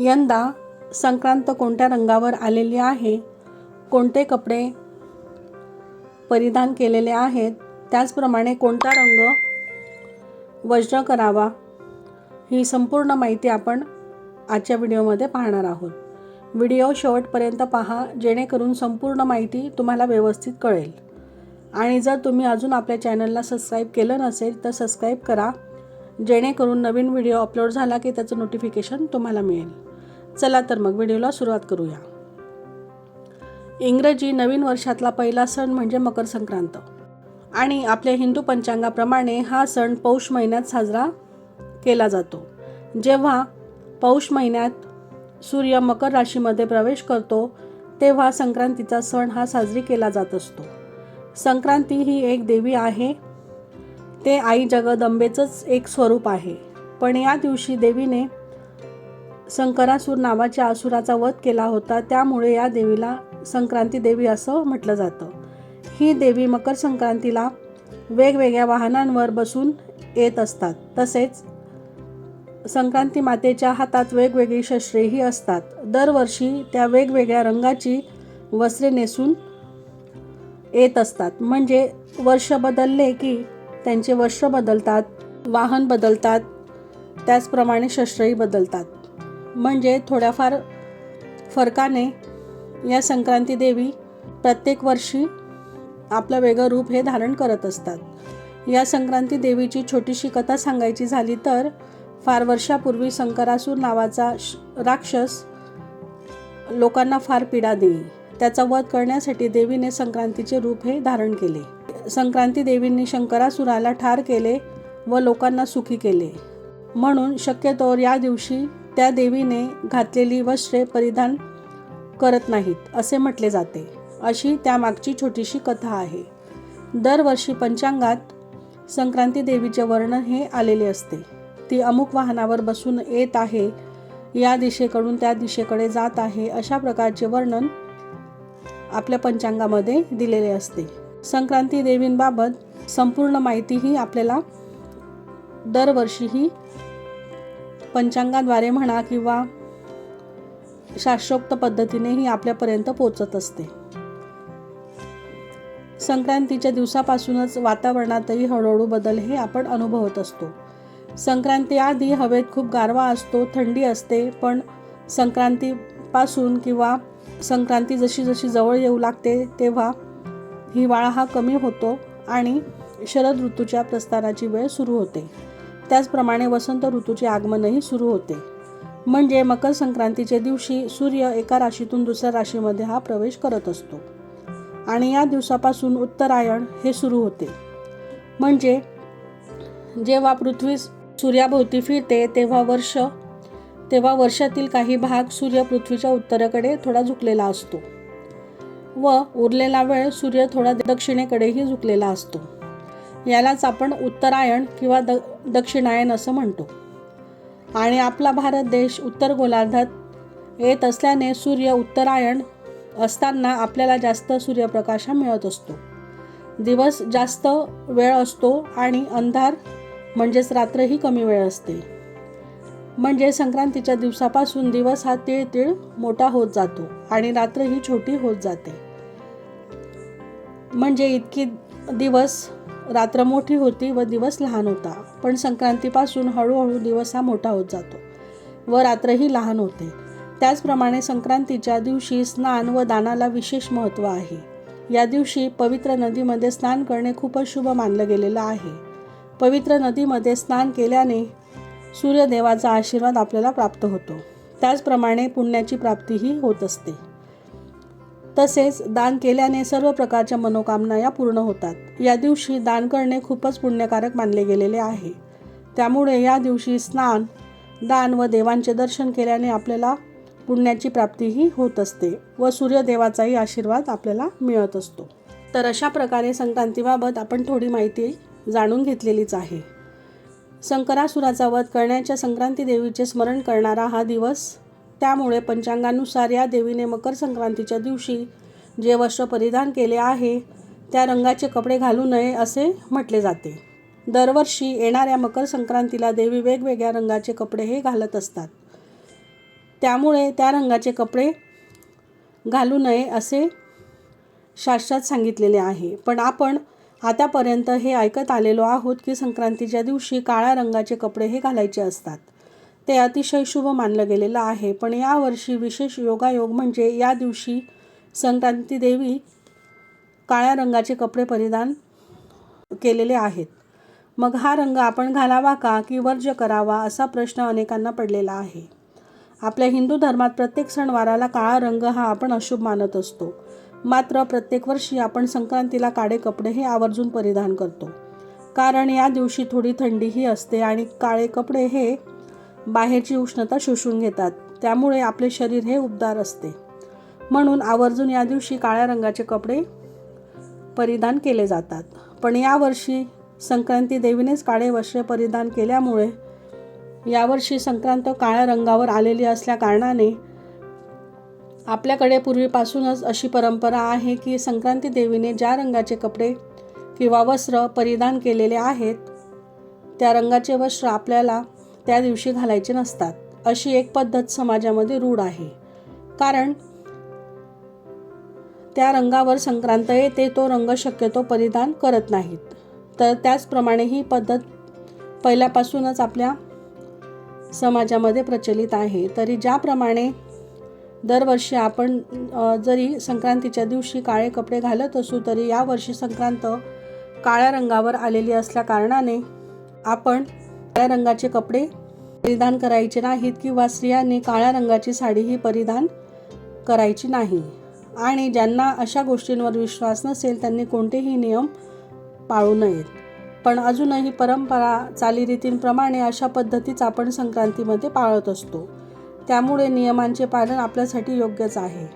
यंदा संक्रांत कोणत्या रंगावर आलेली आहे? कोणते कपडे परिधान केलेले आहेत? त्याचप्रमाणे कोणता रंग वज्र करावा? ही संपूर्ण माहिती आपण आजच्या व्हिडिओमध्ये पाहणार आहोत. व्हिडिओ शेवटपर्यंत पहा जेणेकरून संपूर्ण माहिती तुम्हाला व्यवस्थित कळेल. आणि जर तुम्ही अजून आपल्या चॅनलला सबस्क्राईब केलं नसेल तर सबस्क्राईब करा जेणेकरून नवीन व्हिडिओ अपलोड झाला की त्याचं नोटिफिकेशन तुम्हाला मिळेल. चला तर मग व्हिडिओला सुरुवात करूया. इंग्रजी नवीन वर्षातला पहिला सण म्हणजे मकर संक्रांत. आणि आपल्या हिंदू पंचांगाप्रमाणे हा सण पौष महिन्यात साजरा केला जातो. जेव्हा पौष महिन्यात सूर्य मकर राशीमध्ये प्रवेश करतो तेव्हा संक्रांतीचा सण हा साजरी केला जात असतो. संक्रांती ही एक देवी आहे. ते आई जगदंबेचंच एक स्वरूप आहे. पण या दिवशी देवीने संकरासूर नावाच्या असुराचा वध केला होता त्यामुळे या देवीला संक्रांती देवी असं म्हटलं जातं. ही देवी मकर संक्रांतीला वेगवेगळ्या वाहनांवर बसून येत असतात. तसेच संक्रांती मातेच्या हातात वेगवेगळी शस्त्रेही असतात. दरवर्षी त्या वेगवेगळ्या रंगाची वस्त्रे नेसून येत असतात. म्हणजे वर्ष बदलले की त्यांचे वस्त्र बदलतात वाहन बदलतात त्याचप्रमाणे शस्त्रही बदलतात. म्हणजे थोड्याफार फरकाने या संक्रांती देवी प्रत्येक वर्षी आपलं वेगळं रूप हे धारण करत असतात. या संक्रांती देवीची छोटीशी कथा सांगायची झाली तर फार वर्षापूर्वी शंकरासूर नावाचा श- राक्षस लोकांना फार पीडा देई. त्याचा वध करण्यासाठी देवीने संक्रांतीचे रूप हे धारण केले. संक्रांती देवींनी शंकरासुराला ठार केले व लोकांना सुखी केले. म्हणून शक्यतोवर या दिवशी त्या देवीने घातलेली वस्त्रे परिधान करत नाहीत असे म्हटले जाते. अशी त्यामागची छोटीशी कथा आहे. दरवर्षी पंचांगात संक्रांती देवीचे वर्णन हे आलेले असते. ती अमुक वाहनावर बसून येत आहे या दिशेकडून त्या दिशेकडे जात आहे अशा प्रकारचे वर्णन आपल्या पंचांगामध्ये दिलेले असते. संक्रांती देवींबाबत संपूर्ण माहितीही आपल्याला दरवर्षीही पंचांगाद्वारे म्हणा किंवा शास्त्रोक्त पद्धतीनेही आपल्यापर्यंत पोचत असते. संक्रांतीच्या दिवसापासूनच वातावरणातही हळूहळू बदल हे आपण अनुभवत असतो. संक्रांती आधी हवेत खूप गारवा असतो थंडी असते पण संक्रांतीपासून किंवा संक्रांती जशी जशी जवळ येऊ लागते तेव्हा हिवाळा हा कमी होतो आणि शरद ऋतूच्या प्रस्थानाची वेळ सुरू होते. त्याचप्रमाणे वसंत ऋतूचे आगमनही सुरू होते. म्हणजे मकर संक्रांतीच्या दिवशी सूर्य एका राशीतून दुसऱ्या राशीमध्ये हा प्रवेश करत असतो. आणि या दिवसापासून उत्तरायण हे सुरू होते. म्हणजे जेव्हा पृथ्वी सूर्याभोवती फिरते तेव्हा वर्ष तेव्हा वर्षातील काही भाग सूर्य पृथ्वीच्या उत्तरेकडे थोडा झुकलेला असतो. व उरलेला वेळ सूर्य थोडा दक्षिणेकडेही झुकलेला असतो. यालाच आपण उत्तरायण किंवा द दक्षिणायन असं म्हणतो. आणि आपला भारत देश उत्तर गोलार्धात येत असल्याने सूर्य उत्तरायण असताना आपल्याला जास्त सूर्यप्रकाश हा मिळत असतो. दिवस जास्त वेळ असतो आणि अंधार म्हणजेच रात्रही कमी वेळ असते. म्हणजे संक्रांतीच्या दिवसापासून दिवस हा तीळ तीळ मोठा होत जातो आणि रात्र ही छोटी होत जाते. म्हणजे इतकी दिवस रात्र मोठी होती व दिवस लहान होता. पण संक्रांतीपासून हळूहळू दिवस हा मोठा होत जातो व रात्रही लहान होते. त्याचप्रमाणे संक्रांतीच्या दिवशी स्नान व दानाला विशेष महत्त्व आहे. या दिवशी पवित्र नदीमध्ये स्नान करणे खूपच शुभ मानलं गेलेलं आहे. पवित्र नदीमध्ये स्नान केल्याने सूर्यदेवाचा आशीर्वाद आपल्याला प्राप्त होतो. त्याचप्रमाणे पुण्याची प्राप्तीही होत असते. तसेच दान केल्याने सर्व प्रकारच्या मनोकामना या पूर्ण होतात. या दिवशी दान करणे खूपच पुण्यकारक मानले गेलेले आहे. त्यामुळे या दिवशी स्नान दान व देवांचे दर्शन केल्याने आपल्याला पुण्याची प्राप्तीही होत असते व सूर्यदेवाचाही आशीर्वाद आपल्याला मिळत असतो. तर अशा प्रकारे संक्रांतीबाबत आपण थोडी माहिती जाणून घेतलेलीच आहे. संकरासुराचा वध करण्याच्या संक्रांती देवीचे स्मरण करणारा हा दिवस त्यामुळे पंचांगानुसार या देवीने मकर संक्रांतीच्या दिवशी जे वस्त्र परिधान केले आहे त्या रंगाचे कपडे घालू नये असे म्हटले जाते. दरवर्षी येणाऱ्या मकर संक्रांतीला देवी वेगवेगळ्या रंगाचे कपडे हे घालत असतात. त्यामुळे त्या रंगाचे कपडे घालू नये असे शास्त्रात सांगितलेले आहे. पण आपण आतापर्यंत हे ऐकत आलेलो आहोत की संक्रांतीच्या दिवशी काळ्या रंगाचे कपडे हे घालायचे असतात. ते अतिशय शुभ मानलं गेलेलं आहे. पण यावर्षी विशेष योगायोग म्हणजे या दिवशी संक्रांती देवी काळ्या रंगाचे कपडे परिधान केलेले आहेत. मग हा रंग आपण घालावा का की वर्ज्य करावा असा प्रश्न अनेकांना पडलेला आहे. आपल्या हिंदू धर्मात प्रत्येक सणवाराला काळा रंग हा आपण अशुभ मानत असतो. मात्र प्रत्येक वर्षी आपण संक्रांतीला काळे कपडे हे आवर्जून परिधान करतो. कारण या दिवशी थोडी थंडीही असते आणि काळे कपडे हे बाहेरची उष्णता शोषून घेतात. त्यामुळे आपले शरीर हे उबदार असते. म्हणून आवर्जून या दिवशी काळ्या रंगाचे कपडे परिधान केले जातात. पण यावर्षी संक्रांती देवीनेच काळे वस्त्रे परिधान केल्यामुळे यावर्षी संक्रांत काळ्या रंगावर आलेली असल्या कारणाने आपल्याकडे पूर्वीपासूनच अशी परंपरा आहे की संक्रांती देवीने ज्या रंगाचे कपडे किंवा वस्त्र परिधान केलेले आहेत त्या रंगाचे वस्त्र आपल्याला त्या दिवशी घालायचे नसतात. अशी एक पद्धत समाजामध्ये रूढ आहे. कारण त्या रंगावर संक्रांत येते तो रंग शक्यतो परिधान करत नाहीत. तर त्याचप्रमाणे ही पद्धत पहिल्यापासूनच आपल्या समाजामध्ये प्रचलित आहे. तरी ज्याप्रमाणे दरवर्षी आपण जरी संक्रांतीच्या दिवशी काळे कपडे घालत असू तरी यावर्षी संक्रांत काळ्या रंगावर आलेली असल्या कारणाने आपण काळ्या रंगाचे कपडे परिधान करायचे नाहीत किंवा स्त्रियांनी काळ्या रंगाची साडीही परिधान करायची नाही. आणि ज्यांना अशा गोष्टींवर विश्वास नसेल त्यांनी कोणतेही नियम पाळू नयेत. पण अजूनही परंपरा चालीरीतींप्रमाणे अशा पद्धतीच आपण संक्रांतीमध्ये पाळत असतो. त्यामुळे नियमांचे पालन आपल्यासाठी योग्यच आहे.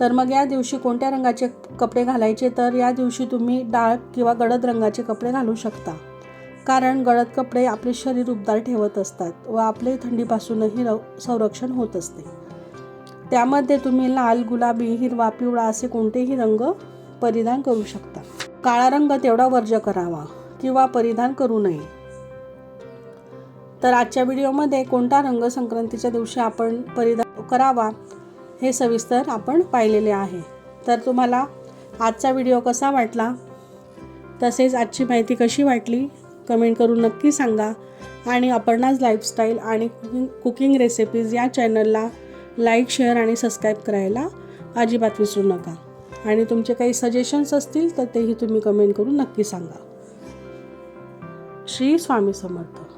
तर मग या दिवशी कोणत्या रंगाचे कपडे घालायचे? तर या दिवशी तुम्ही डाळ किंवा गडद रंगाचे कपडे घालू शकता. कारण गडद कपडे आपले शरीर उबदार ठेवत असतात व आपले थंडीपासूनही संरक्षण होत असते. त्यामध्ये तुम्ही लाल गुलाबी हिरवा पिवळा असे कोणतेही रंग परिधान करू शकता. काळा रंग तेवढा वर्ज्य करावा किंवा परिधान करू नये. तर आजच्या व्हिडिओमध्ये कोणता रंग संक्रांतीच्या दिवशी आपण परिधान करावा हे सविस्तर आपण पाहिलेले आहे. तर तुम्हाला आजचा व्हिडिओ कसा वाटला? तसेच आजची माहिती कशी वाटली? कमेंट करून नक्की सांगा. आणि अपर्णाज लाईफस्टाईल आणि कुकिंग कुकिंग रेसिपीज या चॅनलला लाईक शेअर आणि सबस्क्राईब करायला अजिबात विसरू नका. आणि तुमचे काही सजेशन्स असतील तर तेही तुम्ही कमेंट करून नक्की सांगा. श्री स्वामी समर्थ.